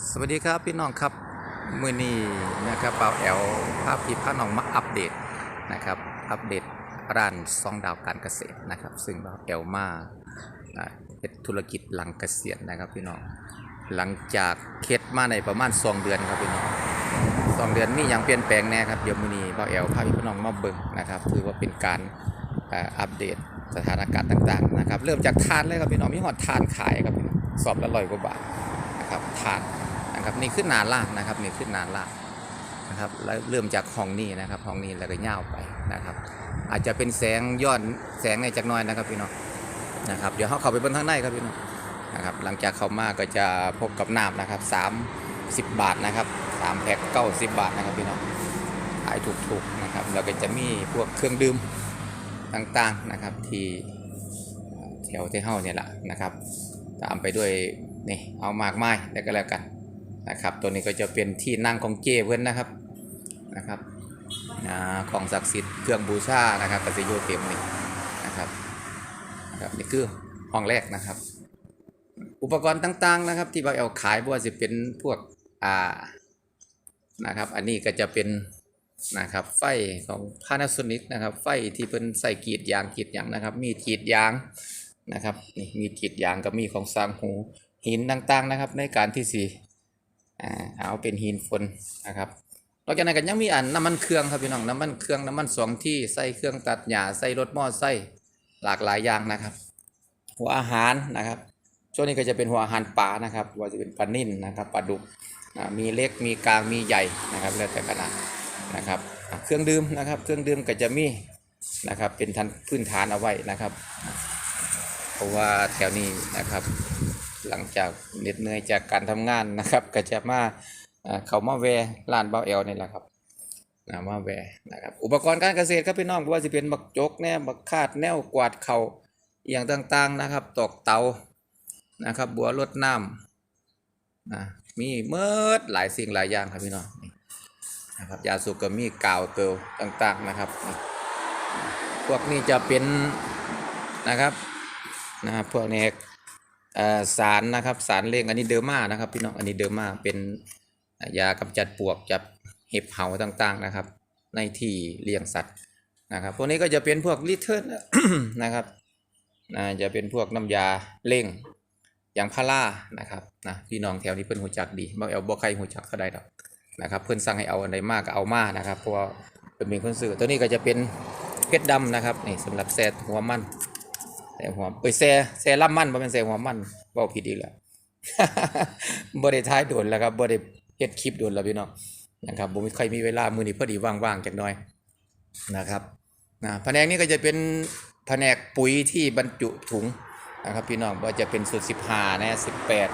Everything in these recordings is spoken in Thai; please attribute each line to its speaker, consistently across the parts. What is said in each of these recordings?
Speaker 1: สวัสดีครับพี่น้องครับมือนี้นะครับเปาแอลภาพพี่พาน้องมาอัปเดตนะครับอัปเดตร้านซองดาวการเกษตรนะครับ ซึ่งเปาแอลมาเป็นธุรกิจหลังเกษียณนะครับพี่น้องหลังจากเคสมาในประมาณสองเดือนครับพี่น้องสองเดือนมีอย่างเปลี่ยนแปลงแน่ครับเดี๋ยวมือนี้เปาแอลพาพี่น้องมาเบิ่งนะครับถือว่าเป็นการอ่าอัปเดตสถานการณ์ต่างๆนะครับเริ่มจากทานเลยครับพี่น้องมีหอดทานขายครับสอบละร้อยกว่าบาทนะครับทาน นะครับนี่ขึ้นนานลากนะครับนี่ขึ้นนานลากนะครับแล้วเริ่มจากห้องนี้นะครับห้องนี้แล้วก็ย่าวไปนะครับ อาจจะเป็นแสงย้อนแสงในจากน้อยนะครับพี่น้องนะครับ เดี๋ยวเขาเข้าไปบนข้างในครับพี่น้องนะครับ หลังจากเข้ามาก็จะพบกับน้ำนะครับ 30 บาทนะครับ3แพ็ค90 บาทนะครับพี่น้องขายถูกๆนะครับแล้วก็จะมีพวกเครื่องดื่มต่างๆนะครับที่แถวที่เฮ้าเนี่ยแหละนะครับ ตามไปด้วยนี่เอามากไม้แล้วก็แล้วกัน นะครับตัวนี้ก็จะเป็นที่นั่งของเจ้เพื่อนนะครับนะครับอ่าของศักดิ์สิทธิ์เครื่องบูชานะครับกสิโยเต็มนี่นะครับนะครับนี่คือห้องแรกนะครับ อุปกรณ์ต่างๆนะครับ ที่เราเอาขายบ่ว่าจะเป็นพวกอ่านะครับ อันนี้ก็จะเป็นนะครับไฟของ Panasonic นะครับ ไฟที่เป็นใส่กีดยางกีดยางนะครับ มีกีดยางนะครับนี่มีจิตยางกับมีของสร้างหูหินต่างๆนะครับ ในการที่สี อ่าเอาเป็นหินฝนนะครับนอกจากนั้นก็ยังมีอันน้ำมันเครื่องครับพี่น้องน้ำมันเครื่องน้ำมันสองที่ใส่เครื่องตัดหญ้าใส่รถมอไซค์หลากหลายอย่างนะครับ หัวอาหารนะครับช่วงนี้ก็จะเป็นหัวอาหารป่านะครับว่าจะเป็นปลานิ่นนะครับปลาดุกมีเล็กมีกลางมีใหญ่นะครับแล้วแต่ขนาดนะครับ เครื่องดื่มนะครับ เครื่องดื่มก็จะมีนะครับเป็นทันพื้นฐานเอาไว้นะครับ เพราะว่าแถวนี้นะครับ หลังจากเหน็ดเหนื่อยจากการทำงานนะครับก็จะมาเอ่อเขามาแวะร้านเบาเอลนี่แหละครับนะมาแวะนะครับอุปกรณ์การเกษตรครับพี่น้องว่าจะเป็นบักจกแน่บักคาดแนวกวาดเขาอย่างต่างๆนะครับตอกเตานะครับ บัวรดน้ำนะมีเมิดหลายสิ่งหลายอย่างครับพี่น้องนะครับยาสูบก็มีกาวเกลต่างๆนะครับ พวกนี้จะเป็นนะครับนะครับพวกนี้เอ่อ สารนะครับสารเร่งอันนี้เดอร์มานะครับพี่น้องอันนี้เดอร์มาเป็นยากำจัดปลวกจับเห็บเห่าต่างๆนะครับ ในที่เลี้ยงสัตว์นะครับพวกนี้ก็จะเป็นพวกลิเทิร์นะครับจะเป็นพวกน้ำยาเร่งอย่างพารานะครับนะพี่น้องแถวนี้เพิ่นหูจักดีบ่เอาบ่ใครหูจักเท่าใดดอกนะครับ เพิ่นสั่งให้เอาอันใดมากก็เอามานะครับเพราะว่าเพิ่นเป็นคนซื้อตัวนี้ก็จะเป็นเพชรดำนะครับนี่สำหรับแซ่หัวมัน แซ่หัวเอ้ยแซ่แซ่ล่ำมันบ่แม่นแซ่หัวมันเว้าผิดอีกแล้วบ่ได้ท้ายโดนแล้วครับบ่ได้เฮ็ดคลิปโดนแล้วพี่น้องนะครับบ่มีใครมีเวลามือนี้พอดีว่างๆจักหน่อยนะครับนะแผนกนี้ก็จะเป็นแผนกปุ๋ยที่บรรจุถุงนะครับพี่น้องว่าจะเป็นสูตร15นะ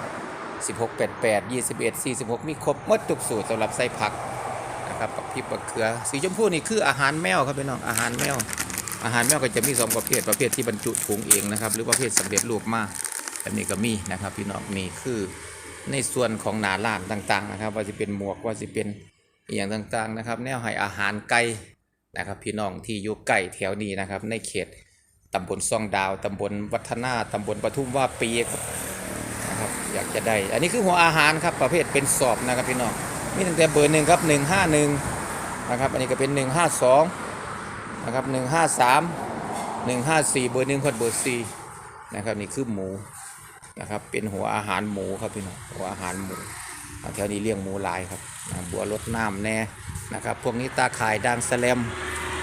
Speaker 1: 18 16 88 21 46 มีครบหมดทุกสูตรสำหรับใส่ผักนะครับกับพริกบักเขือ สีชมพูนี่คืออาหารแมวครับพี่น้องอาหารแมว อาหารแมวก็จะมีสองประเภทประเภทที่บรรจุถุงเองนะครับ หรือประเภทสำเร็จรูปมาแบบนี้ก็มีนะครับ พี่น้องนี่คือในส่วนของหนาล่านต่างๆนะครับ ว่าจะเป็นหมวกว่าจะเป็นอย่างต่างๆนะครับ แนวให้อาหารไก่นะครับ พี่น้องที่อยู่ไก่แถวนี้นะครับ ในเขตตำบลซ่องดาวตำบลวัฒนาตำบลปทุมว่าปีนะครับอยากจะได้ อันนี้คือหัวอาหารครับประเภทเป็นสอบนะครับพี่น้องมีตั้งแต่เบอร์หนึ่งครับหนึ่งห้าหนึ่งนะครับ อันนี้ก็เป็นหนึ่งห้าสอง นะครับหนึ่งห้าสามหนึ่งห้าสี่เบอร์หนึ่งคนเบอร์สี่นะครับนี่คือหมูนะครับเป็นหัวอาหารหมูครับพี่น้องหัวอาหารหมูแถวนี้เลี้ยงหมูลายครับบัวรดน้ำแน่นะครับพวกนี้ตาข่ายดางแสลม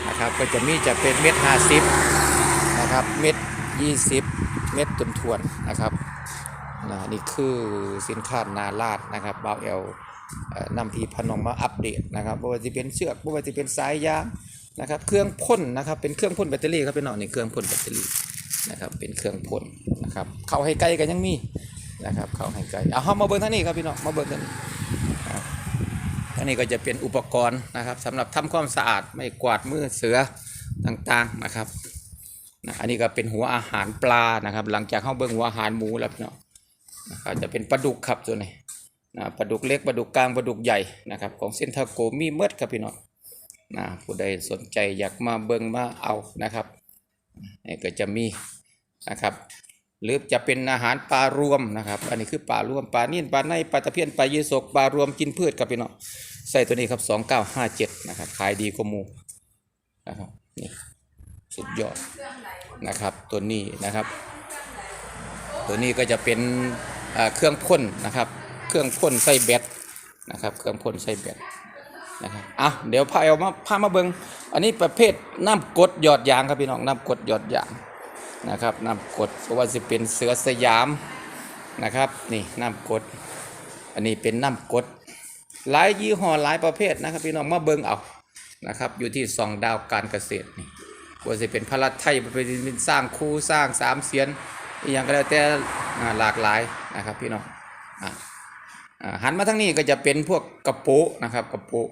Speaker 1: นะครับก็จะมีจะเป็นเม็ดห้าสิบนะครับเม็ดยี่สิบเม็ดตุนทวนๆนะครับนะนี่คือสินค้านาลาดนะครับบ่าวเอลนำพีพนมมาอัปเดตนะครับบ่ว่าจะเป็นเชือกบ่ว่าจะเป็นสายยาง นะครับ เครื่องพ่นนะครับ เป็นเครื่องพ่นแบตเตอรี่ครับพี่น้องนี่เครื่องพ่นแบตเตอรี่นะครับ เป็นเครื่องพ่นนะครับ เข้าให้ไกล้กันยังมีนะครับ เข้าให้ไกล้เอาเข้ามาเบิ่งท่านี้ครับพี่น้องมาเบิ่งทานี้อ่านี้ก็จะเป็นอุปกรณ์นะครับสำหรับทำความสะอาดไม่กวาดมือเสือต่างๆนะครับนะอันนี้ก็เป็นหัวอาหารปลานะครับ หลังจากเข้าเบิ่งหัวอาหารหมูแล้วพี่น้องนะครับจะเป็นปลาดุกครับตัวนี้นะปลาดุกเล็กปลาดุกกลางปลาดุกใหญ่นะครับ ของเส้นทาโกมีเมดครับพี่น้อง นะผู้ใดสนใจอยากมาเบิ่งมาเอานะครับนี่ก็จะมีนะครับหรือจะเป็นอาหารปลารวมนะครับ อันนี้คือปลารวมปลานิ่นปลาในปลาตะเพียนปลายีสกปลารวมกินพืชครับพี่น้องใส่ตัวนี้ครับ2957นะครับขายดีกว่ามูนะครับนี่สุดยอดนะครับตัวนี้นะครับ ตัวนี้ก็จะเป็นเอ่อเครื่องพ่นนะครับ เครื่องพ่นใส่แบตนะครับ เครื่องพ่นใส่แบต นะครับอะเดี๋ยวพาเอามาพามาเบิงอันนี้ประเภทน้ำกดหยอดยางครับพี่น้องน้ำกดหยอดยางนะครับน้ำกดเพราะว่าจะเป็นเสือสยามนะครับนี่น้ำกด อันนี้เป็นน้ำกดหลายยี่ห้อหลายประเภทนะครับพี่น้องมาเบิงเอานะครับอยู่ที่สองดาวการเกษตรนี่ว่าจะเป็นพระรัตไทยเป็นสร้างคู่สร้างสามเสียนอหย่างก็แล้วแต่หลากหลายนะครับพี่น้องอะ หันมาทางนี้ก็จะเป็นพวกกระโปะนะครับกระโปะ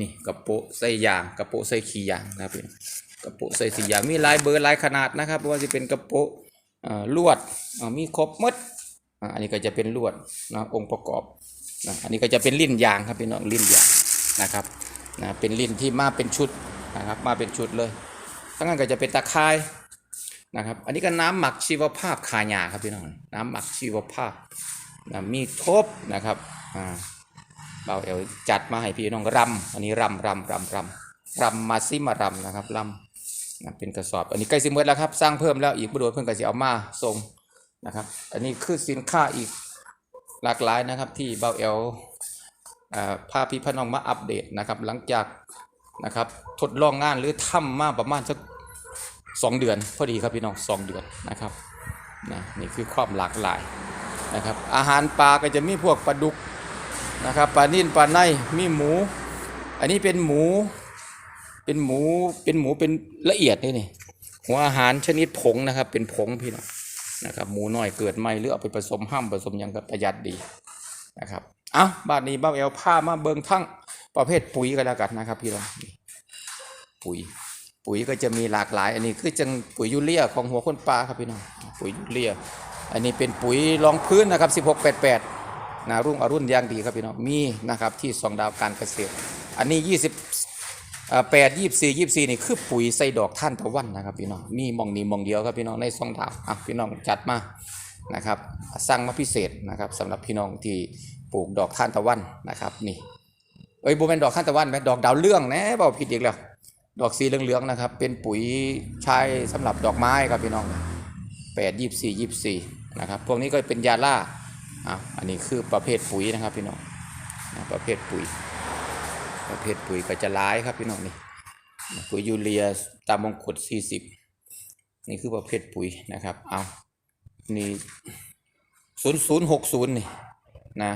Speaker 1: นี่กระโปะใส่ยางกระโปะใส่ขี้ยางนะครับพี่น้องกระโปะใส่สียางมีลายเบอร์ลายขนาดนะครับว่าจะเป็นกระโปะลวดมีครบมดอันนี้ก็จะเป็นลวดนะองค์ประกอบนะอันนี้ก็จะเป็นลิ้นยางครับพี่น้องลิ้นยางนะครับนะเป็นลิ้นที่มาเป็นชุดนะครับมาเป็นชุดเลยทั้งนั้นก็จะเป็นตะไคร้นะครับ อันนี้ก็น้ำหมักชีวภาพคายาครับพี่น้องน้ำหมักชีวภาพ นะมีครบนะครับอ่าเบาเอลจัดมาให้พี่น้องรำอันนี้รำรำรำรำรำมาซิมารำนะครับรำนะเป็นกระสอบ อันนี้ใกล้สิหมดแล้วครับ สร้างเพิ่มแล้วอีกบุโดเพิ่งก็จะเอามาส่งนะครับ อันนี้คือสินค้าอีกหลากหลายนะครับ ที่เบาเอลอ่าพาพี่พน้องมาอัปเดตนะครับหลังจากนะครับทดลองงานหรือทำมาประมาณสักสองเดือนพอดีครับพี่น้องสองเดือนนะครับนะนี่คือความหลากหลาย นะครับอาหารปลาก็จะมีพวกปลาดุกนะครับปลานิ่นปลาในมีหมู อันนี้เป็นหมูเป็นหมูเป็นหมูเป็นละเอียดนี่นี่หัวอาหารชนิดผงนะครับ เป็นผงพี่น้องนะครับหมูน้อยเกิดใหม่หรือเอาไปผสมห้ามผสมยังก็ประหยัดดีนะครับเอาบ้านนี้บ้าเอลผ้ามาเบิงทั้งประเภทปุ๋ยก็แล้วกันนะครับ พี่น้องปุ๋ย ปุ๋ยก็จะมีหลากหลาย อันนี้คือจังปุ๋ยยูเรียของหัวคนปลาครับพี่น้องปุ๋ยยูเรีย อันนี้เป็นปุ๋ยรองพื้นนะครับ 1688นะรุ่งอรุณอย่างดีครับพี่น้องมีนะครับที่สองดาวการเกษตร อันนี้ 20 8 24 24 นี่คือปุ๋ยใส่ดอกท่านตะวันนะครับพี่น้องมีมองนี้มองเดียวครับพี่น้องในสองดาวอะพี่น้องจัดมานะครับสั่งมาพิเศษนะครับสำหรับพี่น้องที่ปลูกดอกท่านตะวันนะครับนี่เอ้ยโบเป็นดอกท่านตะวันไหมดอกดาวเรื่องนะบอกผิดอีกแล้วดอกสีเหลืองๆนะครับ เป็นปุ๋ยใช้สำหรับดอกไม้ครับพี่น้องแปดยี่สี่ยี่สี่ นะครับ พวกนี้ก็เป็นยาล่าอะอันนี้คือประเภทปุ๋ยนะครับพี่น้องประเภทปุ๋ย ประเภทปุ๋ยก็จะร้ายครับพี่น้องนี่ปุ๋ยยูเรียตามมงกุฎสี่สิบนี่คือประเภทปุ๋ยนะครับเอานี่ศูนย์ศูนย์หกศูนย์นี่นะ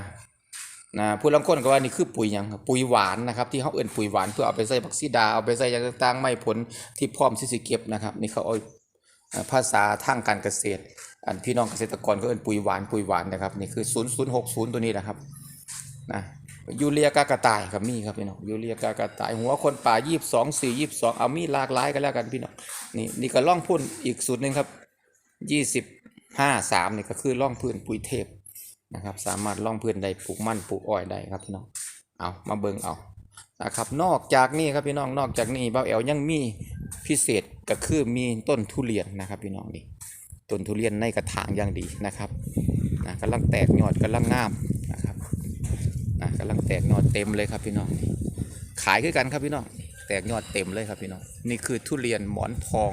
Speaker 1: นะผู้ลังคนก็ว่านี่คือปุ๋ยยังปุ๋ยหวานนะครับ ที่เขาเอื่นปุ๋ยหวานเพื่อเอาไปใส่ผักซีดาเอาไปใส่ยางต่างๆไม่ผลที่พร้อมที่สิเก็บนะครับ นี่เขาเอา ภาษาทางการเกษตร อันพี่น้องเกษตรกรก็เอื่นปุ๋ยหวานปุ๋ยหวานนะครับนี่คือ 0060 ตัวนี้นะครับนะยูเรียกากระต่ายครับมีครับพี่น้องยูเรียกากระต่ายหัวคนป่า22 4 22เอามีหลากหลายกันแล้วกันพี่น้องนี่นี่ก็ล่องพุ่นอีกสูตรหนึ่งครับ25 3นี่ก็คือล่องพื้นปุ๋ยเทพนะครับ สามารถล่องพื้นได้ปลูกมันปลูกอ้อยได้ครับพี่น้องเอามาเบิ่งเอานะครับนอกจากนี้ครับพี่น้องนอกจากนี้เบ้าแอลยังมี พิเศษก็คือมีต้นทุเรียนนะครับพี่น้องนี่ต้นทุเรียนในกระถางอย่างดีนะครับนะกำลังแตกยอดกำลังงามนะครับนะกำลังแตกยอดเต็มเลยครับพี่น้องขายคือกันครับพี่น้องแตกยอดเต็มเลยครับพี่น้องนี่คือทุเรียนหมอนทอง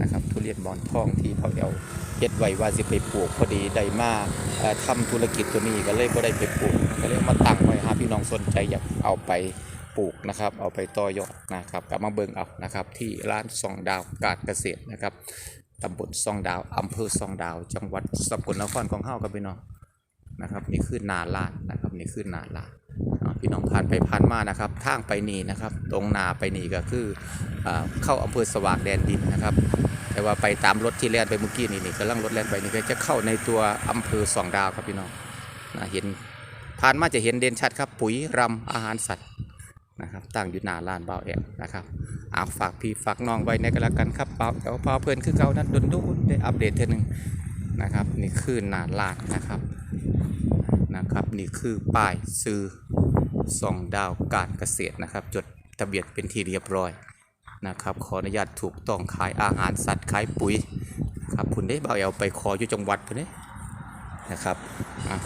Speaker 1: นะครับทุเรียนหมอนทองที่พ่อแอลเฮ็ดไว้ว่าสิไปปลูกพอดีได้มาเอ่ทำธุรกิจตัวนี้ก็เลยบ่ได้ไปปลูกก็เลยมาตั้งไว้หาพี่น้องสนใจอยากเอาไป ปลูกนะครับ เอาไปต่อยอดนะครับกลับมาเบิ่งเอานะครับที่ร้านสองดาวการเกษตรนะครับตำบลสองดาวอำเภอสองดาว จังหวัดสกลนครของเฮาครับพี่น้องนะครับนี่คือนาลาดนะครับนี่คือนาลาดพี่น้องผ่านไปผ่านมานะครับทางไปนี่นะครับ ตรงนาไปนี่ก็คืออเข้าอำเภอสว่างแดนดินนะครับ แต่ว่าไปตามรถที่แล่นไปเมื่อกี้นี่นี่กำลังรถแล่นไปนี่ก็จะเข้าในตัวอำเภอสองดาวครับพี่น้องนะเห็นผ่านมาจะเห็นเด่นชัดครับปุ๋ยรำอาหารสัตว์ นะครับตั้งอยู่หน้าร้านเบาแอมนะครับอาฝากพี่ฝากน้องไว้ในกันละกันครับเบาแอลพาเพื่อนคือเก่านั้นดนดูได้อัปเดตเท่อหนึงนะครับนี่คือหน้าร้านนะครับนะครับนี่คือป้ายซื้อสองดาวการเกษตรนะครับ จดทะเบียนเป็นที่เรียบร้อยนะครับขออนุญาตถูกต้องขายอาหารสัตว์ขายปุ๋ยครับคุณได้เบาแอลไปขออยู่จังหวัดคุณเด้นะครับ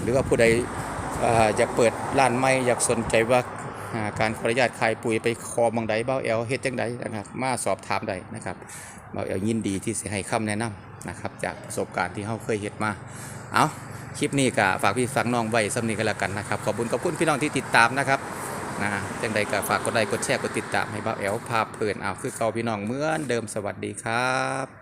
Speaker 1: หรือว่าผู้ใดอยากเปิดร้านใหม่อยากสนใจว่า การขออนุญาตขายปุ๋ยไปขอบังใดเบ้าแอลเฮ็ดจังใดนะครับ มาสอบถามได้นะครับเบ้าแอลยินดีที่จะให้คำแนะนำนะครับ จากประสบการณ์ที่เขาเคยเฮ็ดมา เอาคลิปนี้ก็ฝากพี่ฝากน้องไว้สำนีกันแล้วกันนะครับ ขอบคุณขอบคุณพี่น้องที่ติดตามนะครับนะจังใดก็ฝากกดไลค์กดแชร์กดติดตามให้เบ้าแอลพาเพลินเอาคือเก่าพี่น้องเหมือนเดิมสวัสดีครับ